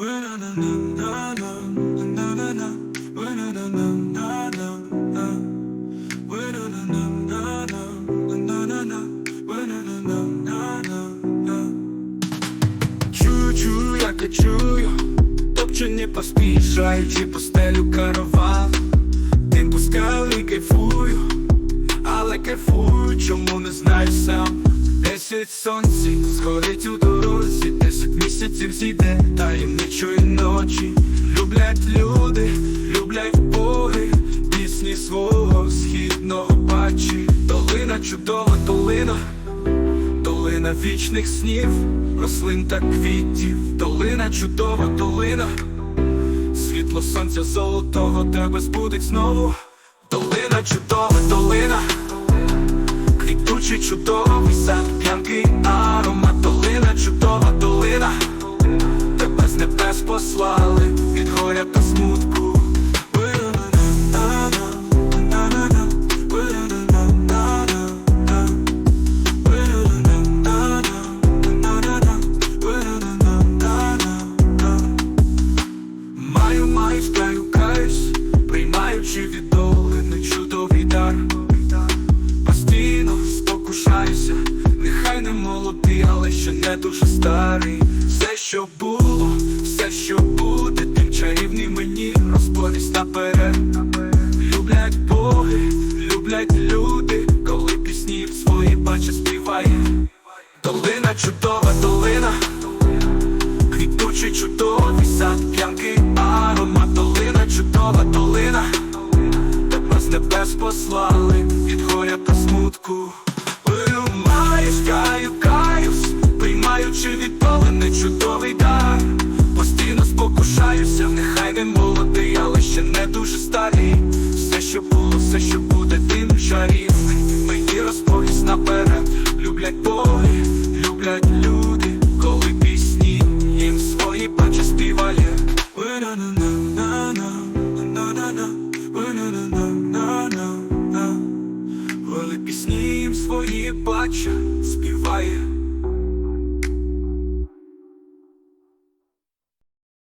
Чую, чую, по караван Тим пускаю і кайфую, але кайфую, чому не знаю сам. Десять сонці сходить у дорозі, десять місяців зійде таємничої ночі Люблять люди, люблять боги, пісні свого східного бачі. Долина чудова долина Долина вічних снів, рослин та квітів, долина чудова долина, світло сонця золотого тебе збудить знову, долина чудова долина, квітучий чудовий сад, п'янкий аромат, послали від горя та смутку. Маю, маю, стаю каюсь, приймаючи від долини чудовий дар. Постійно спокушаюся, нехай не молодий, але ще не дуже старий. Все, що було, наперед. Люблять боги, люблять люди, коли пісні в свої бачать співає. Долина чудова долина. Квітучий чудовий сад, п'янкий аромат, долина, чудова долина, тебе з небес послали від горя та смутку. Маєш, каю, каюсь, приймаючи від долини чудовий дар. Молодий, але ще не дуже старий. Все, що було, все, що буде, тим чарівний. Мені розповість наперед, люблять боги, люблять люди, коли пісні їм свої бачать співає. Коли пісні їм свої бачать співає.